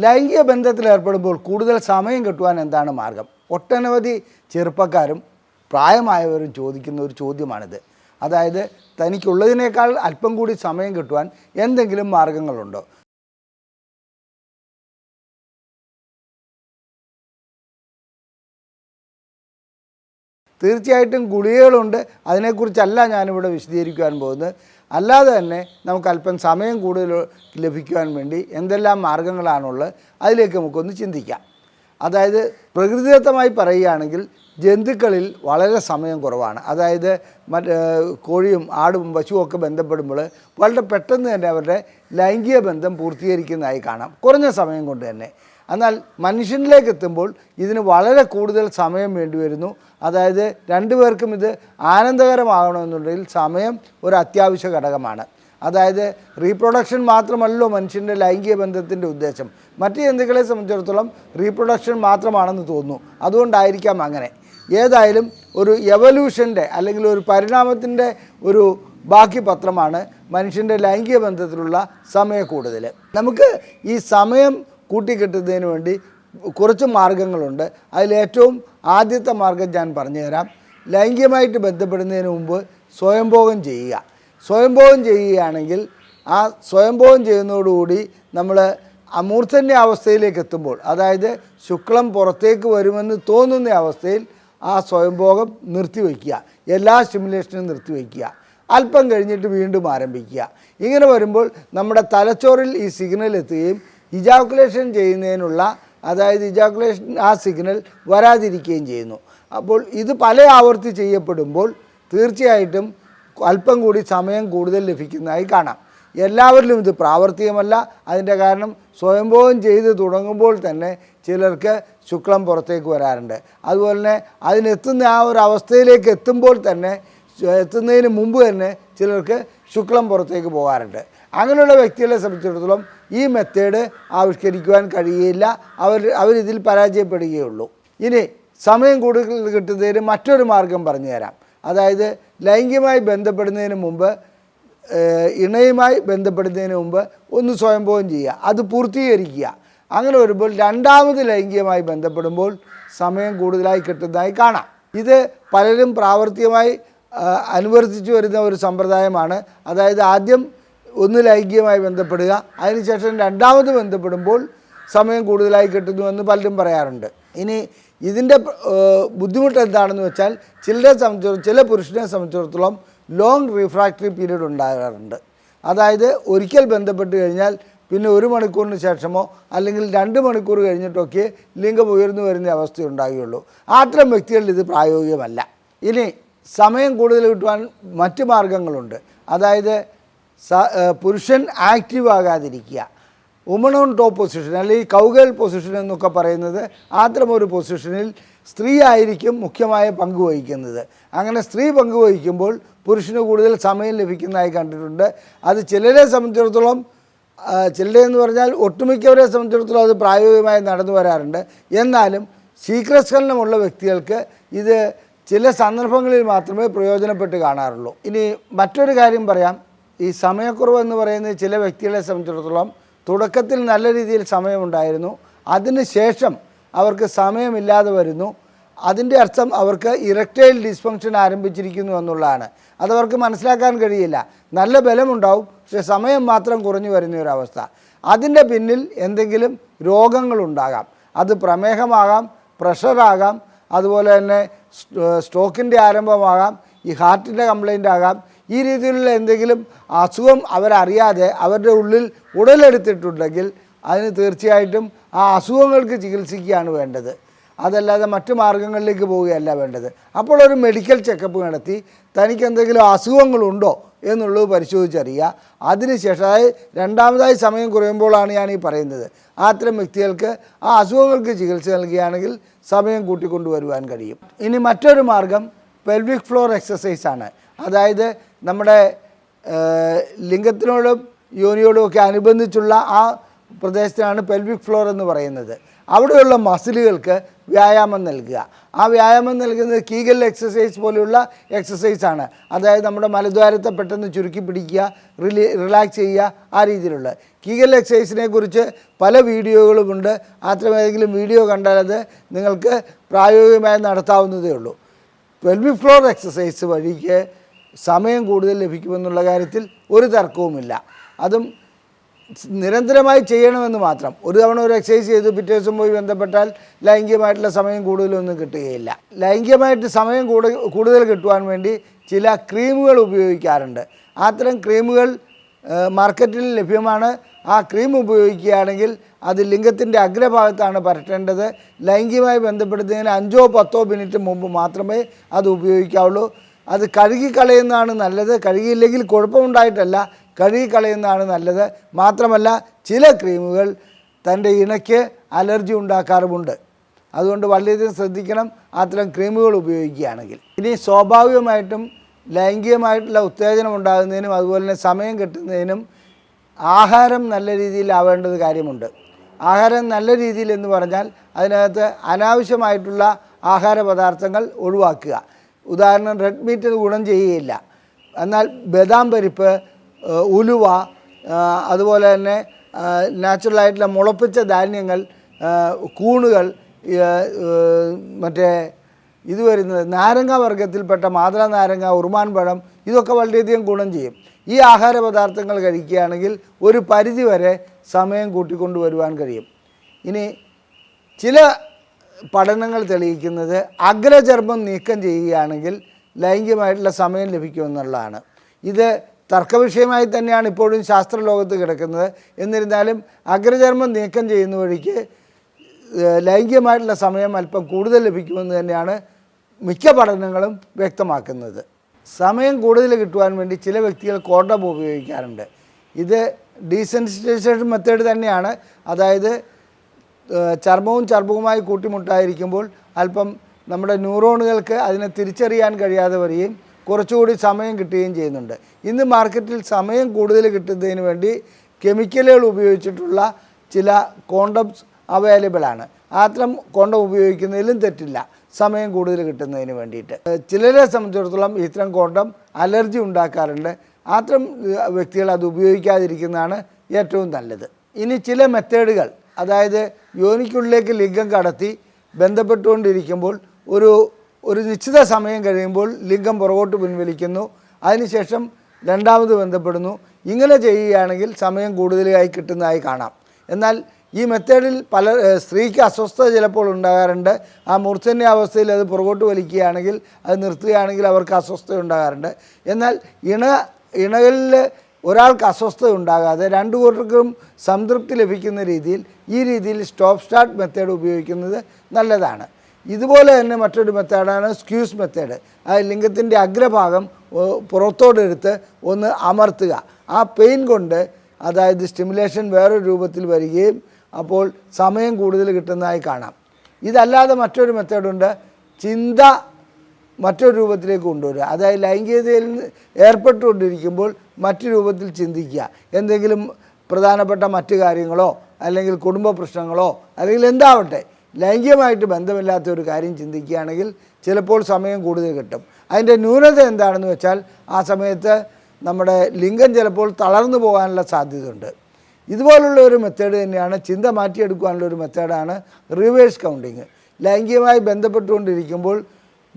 ലൈംഗിക ബന്ധത്തിൽ ഏർപ്പെടുമ്പോൾ കൂടുതൽ സമയം കിട്ടുവാൻ എന്താണ് മാർഗം? ഒട്ടനവധി ചെറുപ്പക്കാരും പ്രായമായവരും ചോദിക്കുന്ന ഒരു ചോദ്യമാണിത്. അതായത് തനിക്കുള്ളതിനേക്കാൾ അല്പം കൂടി സമയം കിട്ടുവാൻ എന്തെങ്കിലും മാർഗങ്ങളുണ്ടോ? തീർച്ചയായിട്ടും ഗുളികകളുണ്ട്. അതിനെക്കുറിച്ചല്ല ഞാനിവിടെ വിശദീകരിക്കുവാൻ പോകുന്നത്. അല്ലാതെ തന്നെ നമുക്ക് അല്പം സമയം കൂടുതൽ ലഭിക്കുവാൻ വേണ്ടി എന്തെല്ലാം മാർഗങ്ങളാണുള്ളത് അതിലേക്ക് നമുക്കൊന്ന് ചിന്തിക്കാം. അതായത് പ്രകൃതിദത്തമായി പറയുകയാണെങ്കിൽ ജന്തുക്കളിൽ വളരെ സമയം കുറവാണ്. അതായത് മറ്റ് കോഴിയും ആടും പശുവും ഒക്കെ ബന്ധപ്പെടുമ്പോൾ വളരെ പെട്ടെന്ന് തന്നെ അവരുടെ ലൈംഗിക ബന്ധം പൂർത്തീകരിക്കുന്നതായി കാണാം. കുറഞ്ഞ സമയം കൊണ്ട് തന്നെ. എന്നാൽ മനുഷ്യനിലേക്ക് എത്തുമ്പോൾ ഇതിന് വളരെ കൂടുതൽ സമയം വേണ്ടിവരുന്നു അതായത് രണ്ടുപേർക്കും ഇത് ആനന്ദകരമാകണമെന്നുണ്ടെങ്കിൽ സമയം ഒരു അത്യാവശ്യ ഘടകമാണ്. അതായത് റീപ്രൊഡക്ഷൻ മാത്രമല്ലോ മനുഷ്യന്റെ ലൈംഗിക ബന്ധത്തിന്റെ ഉദ്ദേശം. മറ്റ് ജന്തുക്കളെ സംബന്ധിച്ചിടത്തോളം റീപ്രൊഡക്ഷൻ മാത്രമാണെന്ന് തോന്നുന്നു. അതുകൊണ്ടായിരിക്കാം അങ്ങനെ. ഏതായാലും ഒരു എവല്യൂഷന്റെ അല്ലെങ്കിൽ ഒരു പരിണാമത്തിന്റെ ഒരു ബാക്കി പത്രമാണ് മനുഷ്യന്റെ ലൈംഗിക ബന്ധത്തിലുള്ള സമയ കൂടുതൽ നമുക്ക് ഈ സമയം കൂട്ടിക്കെട്ടുന്നതിന് വേണ്ടി കുറച്ച് മാർഗങ്ങളുണ്ട്. അതിലേറ്റവും ആദ്യത്തെ മാർഗം ഞാൻ പറഞ്ഞുതരാം. ലൈംഗികമായിട്ട് ബന്ധപ്പെടുന്നതിന് മുമ്പ് സ്വയംഭോഗം ചെയ്യുക. സ്വയംഭോഗം ചെയ്യുകയാണെങ്കിൽ ആ സ്വയംഭോഗം ചെയ്യുന്നതോടുകൂടി നമ്മൾ അമൂർത്തന്റെ അവസ്ഥയിലേക്ക് എത്തുമ്പോൾ അതായത് ശുക്ലം പുറത്തേക്ക് വരുമെന്ന് തോന്നുന്ന അവസ്ഥയിൽ ആ സ്വയംഭോഗം നിർത്തിവെക്കുക എല്ലാ സ്റ്റിമുലേഷനും നിർത്തിവെക്കുക അല്പം കഴിഞ്ഞിട്ട് വീണ്ടും ആരംഭിക്കുക. ഇങ്ങനെ വരുമ്പോൾ നമ്മുടെ തലച്ചോറിൽ ഈ സിഗ്നൽ എത്തുകയും ഇജാക്കുലേഷൻ ചെയ്യുന്നതിനുള്ള അതായത് ഇജാക്കുലേഷൻ ആ സിഗ്നൽ വരാതിരിക്കുകയും ചെയ്യുന്നു. അപ്പോൾ ഇത് പല ആവർത്തി ചെയ്യപ്പെടുമ്പോൾ തീർച്ചയായിട്ടും അല്പം കൂടി സമയം കൂടുതൽ ലഭിക്കുന്നതായി കാണാം. എല്ലാവരിലും ഇത് പ്രാവർത്തികമല്ല. അതിന്റെ കാരണം സ്വയംഭോഗം ചെയ്ത് തുടങ്ങുമ്പോൾ തന്നെ ചിലർക്ക് ശുക്ലം പുറത്തേക്ക് വരാറുണ്ട്. അതുപോലെ തന്നെ അതിനെത്തുന്ന ആ ഒരു അവസ്ഥയിലേക്ക് എത്തുമ്പോൾ തന്നെ എത്തുന്നതിന് മുമ്പ് തന്നെ ചിലർക്ക് ശുക്ലം പുറത്തേക്ക് പോകാറുണ്ട്. അങ്ങനെയുള്ള വ്യക്തികളെ സംബന്ധിച്ചിടത്തോളം ഈ മെത്തേഡ് ആവിഷ്കരിക്കുവാൻ കഴിയില്ല. അവർ അവരിതിൽ പരാജയപ്പെടുകയുള്ളൂ. ഇനി സമയം കൂടുതൽ കിട്ടുന്നതിന് മറ്റൊരു മാർഗം പറഞ്ഞു തരാം അതായത് ലൈംഗികമായി ബന്ധപ്പെടുന്നതിന് മുമ്പ് ഇണയുമായി ബന്ധപ്പെടുന്നതിന് മുമ്പ് ഒന്ന് സ്വയംഭോഗം ചെയ്യുക. അത് പൂർത്തീകരിക്കുക. അങ്ങനെ വരുമ്പോൾ രണ്ടാമത് ലൈംഗികമായി ബന്ധപ്പെടുമ്പോൾ സമയം കൂടുതലായി കിട്ടുന്നതായി കാണാം. ഇത് പലരും പ്രാവർത്തികമായി അനുവർത്തിച്ചു വരുന്ന ഒരു സമ്പ്രദായമാണ്. അതായത് ആദ്യം ഒന്ന് ലൈംഗികമായി ബന്ധപ്പെടുക അതിനുശേഷം രണ്ടാമത് ബന്ധപ്പെടുമ്പോൾ സമയം കൂടുതലായി കിട്ടുന്നുവെന്ന് പലരും പറയാറുണ്ട്. ഇനി ഇതിന്റെ ബുദ്ധിമുട്ട് എന്താണെന്ന് വെച്ചാൽ ചിലരെ സംബന്ധിച്ചിടത്തോളം ചില പുരുഷനെ സംബന്ധിച്ചിടത്തോളം ലോങ് റീഫ്രാക്ടറി പീരീഡ് ഉണ്ടാകാറുണ്ട്. അതായത് ഒരിക്കൽ ബന്ധപ്പെട്ട് കഴിഞ്ഞാൽ പിന്നെ ഒരു മണിക്കൂറിന് ശേഷമോ അല്ലെങ്കിൽ രണ്ട് മണിക്കൂർ കഴിഞ്ഞിട്ടൊക്കെ ലിംഗം ഉയർന്നു വരുന്ന അവസ്ഥ ഉണ്ടാകുകയുള്ളൂ അത്തരം വ്യക്തികളിൽ ഇത് പ്രായോഗികമല്ല. ഇനി സമയം കൂടുതൽ കിട്ടുവാൻ മറ്റ് മാർഗങ്ങളുണ്ട്. അതായത് പുരുഷൻ ആക്റ്റീവ് ആകാതിരിക്കുക. വുമൺ ഓൺ ടോപ്പ് പൊസിഷൻ അല്ലെങ്കിൽ കൗകൽ പൊസിഷൻ എന്നൊക്കെ പറയുന്നത് അത്തരം ഒരു പൊസിഷനിൽ സ്ത്രീ ആയിരിക്കും മുഖ്യമായ പങ്ക് വഹിക്കുന്നത്. അങ്ങനെ സ്ത്രീ പങ്ക് വഹിക്കുമ്പോൾ പുരുഷന് കൂടുതൽ സമയം ലഭിക്കുന്നതായി കണ്ടിട്ടുണ്ട്. അത് ചിലരെ സംബന്ധിച്ചിടത്തോളം ചിലരെന്ന് പറഞ്ഞാൽ ഒട്ടുമിക്കവരെ സംബന്ധിച്ചിടത്തോളം അത് പ്രായോഗികമായി നടന്നു വരാറുണ്ട്. എന്നാലും ശീഘ്രസ്ഖലനമുള്ള വ്യക്തികൾക്ക് ഇത് ചില സന്ദർഭങ്ങളിൽ മാത്രമേ പ്രയോജനപ്പെട്ട് കാണാറുള്ളൂ. ഇനി മറ്റൊരു കാര്യം പറയാം. ഈ സമയക്കുറവ് എന്ന് പറയുന്നത് ചില വ്യക്തികളെ സംബന്ധിച്ചിടത്തോളം തുടക്കത്തിൽ നല്ല രീതിയിൽ സമയമുണ്ടായിരുന്നു. അതിന് ശേഷം അവർക്ക് സമയമില്ലാതെ വരുന്നു. അതിന്റെ അർത്ഥം അവർക്ക് ഇറക്റ്റൈൽ ഡിസ്ഫങ്ഷൻ ആരംഭിച്ചിരിക്കുന്നു എന്നുള്ളതാണ്. അതവർക്ക് മനസ്സിലാക്കാൻ കഴിയില്ല. നല്ല ബലമുണ്ടാവും പക്ഷെ സമയം മാത്രം കുറഞ്ഞു വരുന്ന ഒരവസ്ഥ അതിന്റെ പിന്നിൽ എന്തെങ്കിലും രോഗങ്ങളുണ്ടാകാം. അത് പ്രമേഹമാകാം പ്രഷറാകാം അതുപോലെ തന്നെ സ്ട്രോക്കിന്റെ ആരംഭമാകാം ഈ ഹാർട്ടിന്റെ കംപ്ലൈന്റ് ആകാം ഈ രീതിയിലുള്ള എന്തെങ്കിലും അസുഖം അവരറിയാതെ അവരുടെ ഉള്ളിൽ ഉടലെടുത്തിട്ടുണ്ടെങ്കിൽ അതിന് തീർച്ചയായിട്ടും ആ അസുഖങ്ങൾക്ക് ചികിത്സിക്കുകയാണ് വേണ്ടത്. അതല്ലാതെ മറ്റു മാർഗങ്ങളിലേക്ക് പോവുകയല്ല വേണ്ടത്. അപ്പോൾ ഒരു മെഡിക്കൽ ചെക്കപ്പ് നടത്തി തനിക്ക് എന്തെങ്കിലും അസുഖങ്ങളുണ്ടോ എന്നുള്ളത് പരിശോധിച്ചറിയുക. അതിനുശേഷം അതായത് രണ്ടാമതായി സമയം കുറയുമ്പോഴാണ് ഞാൻ ഈ പറയുന്നത്. അത്തരം വ്യക്തികൾക്ക് ആ അസുഖങ്ങൾക്ക് ചികിത്സ നൽകുകയാണെങ്കിൽ സമയം കൂട്ടിക്കൊണ്ടുവരുവാൻ കഴിയും. ഇനി മറ്റൊരു മാർഗം പെൽവിക് ഫ്ലോർ എക്സസൈസാണ് അതായത് നമ്മുടെ ലിംഗത്തിനോടും യോനിയോടും ഒക്കെ അനുബന്ധിച്ചുള്ള ആ പ്രദേശത്തിനാണ് പെൽവിക് ഫ്ലോർ എന്ന് പറയുന്നത്. അവിടെയുള്ള മസിലുകൾക്ക് വ്യായാമം നൽകുക. ആ വ്യായാമം നൽകുന്നത് കീഗൽ എക്സസൈസ് പോലെയുള്ള എക്സസൈസ് ആണ്. അതായത് നമ്മുടെ മലദ്വാരത്തെ പെട്ടെന്ന് ചുരുക്കി പിടിക്കുക റിലീ റിലാക്സ് ചെയ്യുക ആ രീതിയിലുള്ള. കീഗൽ എക്സസൈസിനെ കുറിച്ച് പല വീഡിയോകളുമുണ്ട് അത്രമേതെങ്കിലും വീഡിയോ കണ്ടാൽ അത് നിങ്ങൾക്ക് പ്രായോഗികമായി നടത്താവുന്നതേ ഉള്ളൂ. പെൽവിക് ഫ്ലോർ എക്സസൈസ് വഴിക്ക് സമയം കൂടുതൽ ലഭിക്കുമെന്നുള്ള കാര്യത്തിൽ ഒരു തർക്കവുമില്ല. അതും നിരന്തരമായി ചെയ്യണമെന്ന് മാത്രം. ഒരു തവണ ഒരു എക്സസൈസ് ചെയ്ത് പിറ്റേ ദിവസം പോയി ബന്ധപ്പെട്ടാൽ ലൈംഗികമായിട്ടുള്ള സമയം കൂടുതലൊന്നും കിട്ടുകയില്ല. ലൈംഗികമായിട്ട് സമയം കൂടുതൽ കിട്ടുവാൻ വേണ്ടി ചില ക്രീമുകൾ ഉപയോഗിക്കാറുണ്ട്. അത്തരം ക്രീമുകൾ മാർക്കറ്റിൽ ലഭ്യമാണ്. ആ ക്രീം ഉപയോഗിക്കുകയാണെങ്കിൽ അത് ലിംഗത്തിന്റെ അഗ്രഭാഗത്താണ് പരട്ടേണ്ടത്. ലൈംഗികമായി ബന്ധപ്പെടുത്തുന്നതിന് അഞ്ചോ പത്തോ മിനിറ്റ് മുമ്പ് മാത്രമേ അത് ഉപയോഗിക്കാവുള്ളൂ. അത് കഴുകി കളയുന്നതാണ് നല്ലത്. കഴുകിയില്ലെങ്കിൽ കുഴപ്പമുണ്ടായിട്ടല്ല. കഴുകി കളയുന്നതാണ് നല്ലത്. മാത്രമല്ല ചില ക്രീമുകൾ തന്റെ ഇണയ്ക്ക് അലർജി ഉണ്ടാക്കാറുമുണ്ട്. അതുകൊണ്ട് വളരെയധികം ശ്രദ്ധിക്കണം. അത്തരം ക്രീമുകൾ ഉപയോഗിക്കുകയാണെങ്കിൽ. ഇനി സ്വാഭാവികമായിട്ടും ലൈംഗികമായിട്ടുള്ള ഉത്തേജനം ഉണ്ടാകുന്നതിനും അതുപോലെ തന്നെ സമയം കിട്ടുന്നതിനും ആഹാരം നല്ല രീതിയിൽ ആവേണ്ടത് കാര്യമുണ്ട്. ആഹാരം നല്ല രീതിയിൽ എന്ന് പറഞ്ഞാൽ അതിനകത്ത് അനാവശ്യമായിട്ടുള്ള ആഹാര പദാർത്ഥങ്ങൾ ഒഴിവാക്കുക. ഉദാഹരണം റെഡ് മീറ്റ് ഗുണം ചെയ്യുകയില്ല. എന്നാൽ ബദാം പരിപ്പ് ഉലുവ അതുപോലെ തന്നെ നാച്ചുറലായിട്ടുള്ള മുളപ്പിച്ച ധാന്യങ്ങൾ കൂണുകൾ മറ്റേ ഇത് വരുന്നത് നാരങ്ങ വർഗത്തിൽപ്പെട്ട മാതള നാരങ്ങ ഉറുമാൻ പഴം ഇതൊക്കെ വളരെയധികം ഗുണം ചെയ്യും. ഈ ആഹാര പദാർത്ഥങ്ങൾ കഴിക്കുകയാണെങ്കിൽ ഒരു പരിധി വരെ സമയം കൂട്ടിക്കൊണ്ടുവരുവാൻ കഴിയും. ഇനി ചില പഠനങ്ങൾ തെളിയിക്കുന്നത് അഗ്രചർമ്മം നീക്കം ചെയ്യുകയാണെങ്കിൽ ലൈംഗികമായിട്ടുള്ള സമയം ലഭിക്കുമെന്നുള്ളതാണ് ഇത് തർക്കവിഷയമായി തന്നെയാണ് ഇപ്പോഴും ശാസ്ത്രലോകത്ത് കിടക്കുന്നത്. എന്നിരുന്നാലും അഗ്രചർമ്മം നീക്കം ചെയ്യുന്ന വഴിക്ക് ലൈംഗികമായിട്ടുള്ള സമയം അല്പം കൂടുതൽ ലഭിക്കുമെന്ന് തന്നെയാണ് മിക്ക പഠനങ്ങളും വ്യക്തമാക്കുന്നത്. സമയം കൂടുതൽ കിട്ടുവാൻ വേണ്ടി ചില വ്യക്തികൾ കോണ്ടം ഉപയോഗിക്കാറുണ്ട്. ഇത് ഡീസെൻസിറ്റൈസേഷൻ മെത്തേഡ് തന്നെയാണ്. അതായത് ചർമ്മവും ചർമ്മവുമായി കൂട്ടിമുട്ടായിരിക്കുമ്പോൾ അല്പം നമ്മുടെ ന്യൂറോണുകൾക്ക് അതിനെ തിരിച്ചറിയാൻ കഴിയാതെ വരികയും കുറച്ചുകൂടി സമയം കിട്ടുകയും ചെയ്യുന്നുണ്ട്. ഇന്ന് മാർക്കറ്റിൽ സമയം കൂടുതൽ കിട്ടുന്നതിന് വേണ്ടി കെമിക്കലുകൾ ഉപയോഗിച്ചിട്ടുള്ള ചില കോണ്ടംസ് അവൈലബിൾ ആണ്. അത്തരം കോണ്ടം ഉപയോഗിക്കുന്നതിലും തെറ്റില്ല. സമയം കൂടുതൽ കിട്ടുന്നതിന് വേണ്ടിയിട്ട്. ചിലരെ സംബന്ധിച്ചിടത്തോളം ഇത്തരം കോണ്ടം അലർജി ഉണ്ടാക്കാറുണ്ട്. ആത്രം വ്യക്തികൾ അത് ഉപയോഗിക്കാതിരിക്കുന്നതാണ് ഏറ്റവും നല്ലത്. ഇനി ചില മെത്തേഡുകൾ. അതായത് യോനിക്കുള്ളിലേക്ക് ലിംഗം കടത്തി ബന്ധപ്പെട്ടുകൊണ്ടിരിക്കുമ്പോൾ ഒരു ഒരു നിശ്ചിത സമയം കഴിയുമ്പോൾ ലിംഗം പുറകോട്ട് പിൻവലിക്കുന്നു. അതിനുശേഷം രണ്ടാമത് ബന്ധപ്പെടുന്നു. ഇങ്ങനെ ചെയ്യുകയാണെങ്കിൽ സമയം കൂടുതലായി കിട്ടുന്നതായി കാണാം. എന്നാൽ ഈ മെത്തേഡിൽ പല സ്ത്രീക്ക് അസ്വസ്ഥത ചിലപ്പോൾ ഉണ്ടാകാറുണ്ട്. ആ മൂർച്ഛന്യ അവസ്ഥയിൽ അത് പുറകോട്ട് വലിക്കുകയാണെങ്കിൽ അത് നിർത്തുകയാണെങ്കിൽ അവർക്ക് അസ്വസ്ഥത ഉണ്ടാകാറുണ്ട്. എന്നാൽ ഇണ ഇണകളിൽ ഒരാൾക്ക് അസ്വസ്ഥത ഉണ്ടാകാതെ രണ്ടു കൂട്ടർക്കും സംതൃപ്തി ലഭിക്കുന്ന രീതിയിൽ ഈ രീതിയിൽ സ്റ്റോപ്പ് സ്റ്റാർട്ട് മെത്തേഡ് ഉപയോഗിക്കുന്നത് നല്ലതാണ്. ഇതുപോലെ തന്നെ മറ്റൊരു മെത്തേഡാണ് സ്ക്യൂസ് മെത്തേഡ് ആ ലിംഗത്തിന്റെ അഗ്രഭാഗം പുറത്തോടെടുത്ത് ഒന്ന് അമർത്തുക. ആ പെയിൻ കൊണ്ട് അതായത് സ്റ്റിമുലേഷൻ വേറൊരു രൂപത്തിൽ വരികയും അപ്പോൾ സമയം കൂടുതൽ കിട്ടുന്നതായി കാണാം. ഇതല്ലാതെ മറ്റൊരു മെത്തേഡുണ്ട് ചിന്ത മറ്റൊരു രൂപത്തിലേക്ക് കൊണ്ടുവരിക. അതായത് ലൈംഗികതയിൽ ഏർപ്പെട്ടുകൊണ്ടിരിക്കുമ്പോൾ മറ്റു രൂപത്തിൽ ചിന്തിക്കുക. എന്തെങ്കിലും പ്രധാനപ്പെട്ട മറ്റു കാര്യങ്ങളോ അല്ലെങ്കിൽ കുടുംബ പ്രശ്നങ്ങളോ അല്ലെങ്കിൽ എന്താവട്ടെ ലൈംഗികമായിട്ട് ബന്ധമില്ലാത്ത ഒരു കാര്യം ചിന്തിക്കുകയാണെങ്കിൽ ചിലപ്പോൾ സമയം കൂടുതൽ കിട്ടും. അതിന്റെ ന്യൂനത എന്താണെന്ന് വെച്ചാൽ ആ സമയത്ത് നമ്മുടെ ലിംഗം ചിലപ്പോൾ തളർന്നു പോകാനുള്ള സാധ്യതയുണ്ട്. ഇതുപോലുള്ള ഒരു മെത്തേഡ് തന്നെയാണ് ചിന്ത മാറ്റിയെടുക്കുവാനുള്ള ഒരു മെത്തേഡാണ് റിവേഴ്സ് കൗണ്ടിങ് ലൈംഗികമായി ബന്ധപ്പെട്ടുകൊണ്ടിരിക്കുമ്പോൾ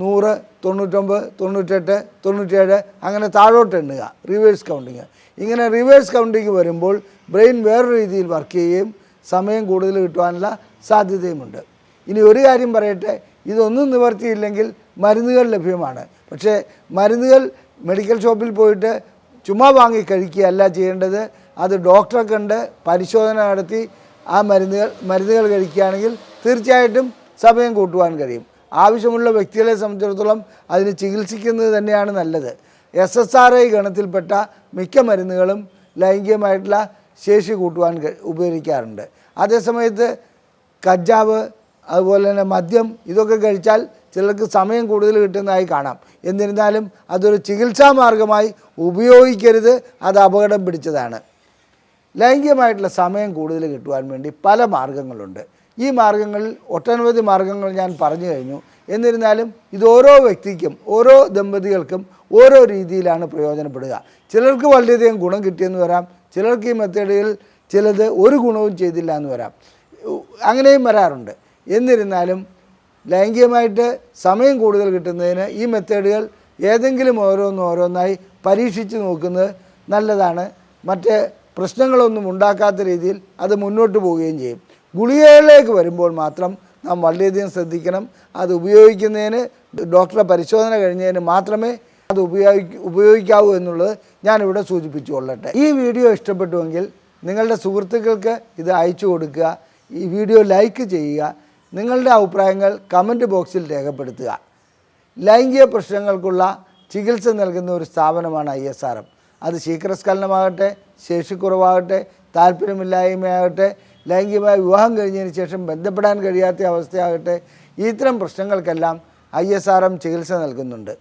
നൂറ് തൊണ്ണൂറ്റൊമ്പത് തൊണ്ണൂറ്റെട്ട് തൊണ്ണൂറ്റേഴ് അങ്ങനെ താഴോട്ട് എണ്ണുക. റിവേഴ്സ് കൗണ്ടിങ് ഇങ്ങനെ റിവേഴ്സ് കൗണ്ടിങ് വരുമ്പോൾ ബ്രെയിൻ വേറൊരു രീതിയിൽ വർക്ക് ചെയ്യുകയും സമയം കൂടുതൽ കിട്ടുവാനുള്ള സാധ്യതയുമുണ്ട്. ഇനി ഒരു കാര്യം പറയട്ടെ. ഇതൊന്നും നിവർത്തിയില്ലെങ്കിൽ മരുന്നുകൾ ലഭ്യമാണ്. പക്ഷേ മരുന്നുകൾ മെഡിക്കൽ ഷോപ്പിൽ പോയിട്ട് ചുമ്മാ വാങ്ങി കഴിക്കുകയല്ല ചെയ്യേണ്ടത്. അത് ഡോക്ടറെ കണ്ട് പരിശോധന നടത്തി ആ മരുന്നുകൾ മരുന്നുകൾ കഴിക്കുകയാണെങ്കിൽ തീർച്ചയായിട്ടും സമയം കൂട്ടുവാൻ കഴിയും. ആവശ്യമുള്ള വ്യക്തികളെ സംബന്ധിച്ചിടത്തോളം അതിന് ചികിത്സിക്കുന്നത് തന്നെയാണ് നല്ലത്. എസ് എസ് ആർ ഐ ഗണത്തിൽപ്പെട്ട മിക്ക മരുന്നുകളും ലൈംഗികമായിട്ടുള്ള ശേഷി കൂട്ടുവാൻ ഉപകരിക്കാറുണ്ട്. അതേസമയത്ത് കഞ്ചാവ് അതുപോലെ തന്നെ മദ്യം ഇതൊക്കെ കഴിച്ചാൽ ചിലർക്ക് സമയം കൂടുതൽ കിട്ടുന്നതായി കാണാം. എന്നിരുന്നാലും അതൊരു ചികിത്സാ മാർഗമായി ഉപയോഗിക്കരുത് അത് അപകടം പിടിച്ചതാണ്. ലൈംഗികമായിട്ടുള്ള സമയം കൂടുതൽ കിട്ടുവാൻ വേണ്ടി പല മാർഗങ്ങളുണ്ട്. ഈ മാർഗങ്ങളിൽ ഒട്ടനവധി മാർഗങ്ങൾ ഞാൻ പറഞ്ഞു കഴിഞ്ഞു. എന്നിരുന്നാലും ഇത് ഓരോ വ്യക്തിക്കും ഓരോ ദമ്പതികൾക്കും ഓരോ രീതിയിലാണ് പ്രയോജനപ്പെടുക. ചിലർക്ക് വളരെയധികം ഗുണം കിട്ടിയെന്ന് വരാം. ചിലർക്ക് ഈ മെത്തേഡിൽ ചിലത് ഒരു ഗുണവും ചെയ്തില്ല എന്ന് വരാം. അങ്ങനെയും വരാറുണ്ട്. എന്നിരുന്നാലും ലൈംഗികമായിട്ട് സമയം കൂടുതൽ കിട്ടുന്നതിന് ഈ മെത്തേഡുകൾ ഏതെങ്കിലും ഓരോന്ന് ഓരോന്നായി പരീക്ഷിച്ച് നോക്കുന്നത് നല്ലതാണ്. മറ്റ് പ്രശ്നങ്ങളൊന്നും ഉണ്ടാക്കാത്ത രീതിയിൽ അത് മുന്നോട്ട് പോവുകയും ചെയ്യും. ഗുളികകളിലേക്ക് വരുമ്പോൾ മാത്രം നാം വളരെയധികം ശ്രദ്ധിക്കണം. അത് ഉപയോഗിക്കുന്നതിന് ഡോക്ടറെ പരിശോധന കഴിഞ്ഞതിന് മാത്രമേ അത് ഉപയോഗി ഉപയോഗിക്കാവൂ എന്നുള്ളത് ഞാനിവിടെ സൂചിപ്പിച്ചു കൊള്ളട്ടെ ഈ വീഡിയോ ഇഷ്ടപ്പെട്ടുവെങ്കിൽ നിങ്ങളുടെ സുഹൃത്തുക്കൾക്ക് ഇത് അയച്ചു കൊടുക്കുക. ഈ വീഡിയോ ലൈക്ക് ചെയ്യുക. നിങ്ങളുടെ അഭിപ്രായങ്ങൾ കമന്റ് ബോക്സിൽ രേഖപ്പെടുത്തുക. ലൈംഗിക പ്രശ്നങ്ങൾക്കുള്ള ചികിത്സ നൽകുന്ന ഒരു സ്ഥാപനമാണ് ഐ എസ് ആർ എം. അത് ശീഘ്രസ്ഖലനമാകട്ടെ ശേഷിക്കുറവാകട്ടെ താല്പര്യമില്ലായ്മയാകട്ടെ ലൈംഗികമായ വിവാഹം കഴിഞ്ഞതിന് ശേഷം ബന്ധപ്പെടാൻ കഴിയാത്ത അവസ്ഥയാകട്ടെ ഇത്തരം പ്രശ്നങ്ങൾക്കെല്ലാം ഐ എസ് ആർ എം ചികിത്സ നൽകുന്നുണ്ട്.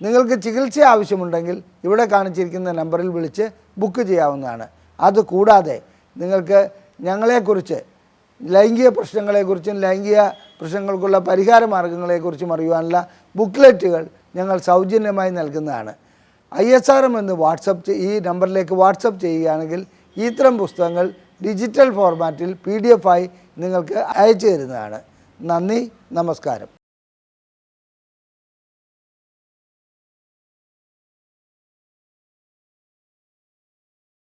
നിങ്ങൾക്ക് ചികിത്സ ആവശ്യമുണ്ടെങ്കിൽ ഇവിടെ കാണിച്ചിരിക്കുന്ന നമ്പറിൽ വിളിച്ച് ബുക്ക് ചെയ്യാവുന്നതാണ്. അതുകൂടാതെ നിങ്ങൾക്ക് ഞങ്ങളെക്കുറിച്ച് ലൈംഗിക പ്രശ്നങ്ങളെക്കുറിച്ചും ലൈംഗിക പ്രശ്നങ്ങൾക്കുള്ള പരിഹാര മാർഗങ്ങളെക്കുറിച്ചും അറിയുവാനുള്ള ബുക്ക്ലെറ്റുകൾ ഞങ്ങൾ സൗജന്യമായി നൽകുന്നതാണ്. ഐ എസ് ആർ എം എന്ന് വാട്സപ്പ് ഈ നമ്പറിലേക്ക് വാട്സപ്പ് ചെയ്യുകയാണെങ്കിൽ ഇത്തരം പുസ്തകങ്ങൾ ഡിജിറ്റൽ ഫോർമാറ്റിൽ പി ഡി എഫ് ആയി നിങ്ങൾക്ക് അയച്ചു തരുന്നതാണ്. നന്ദി നമസ്കാരം.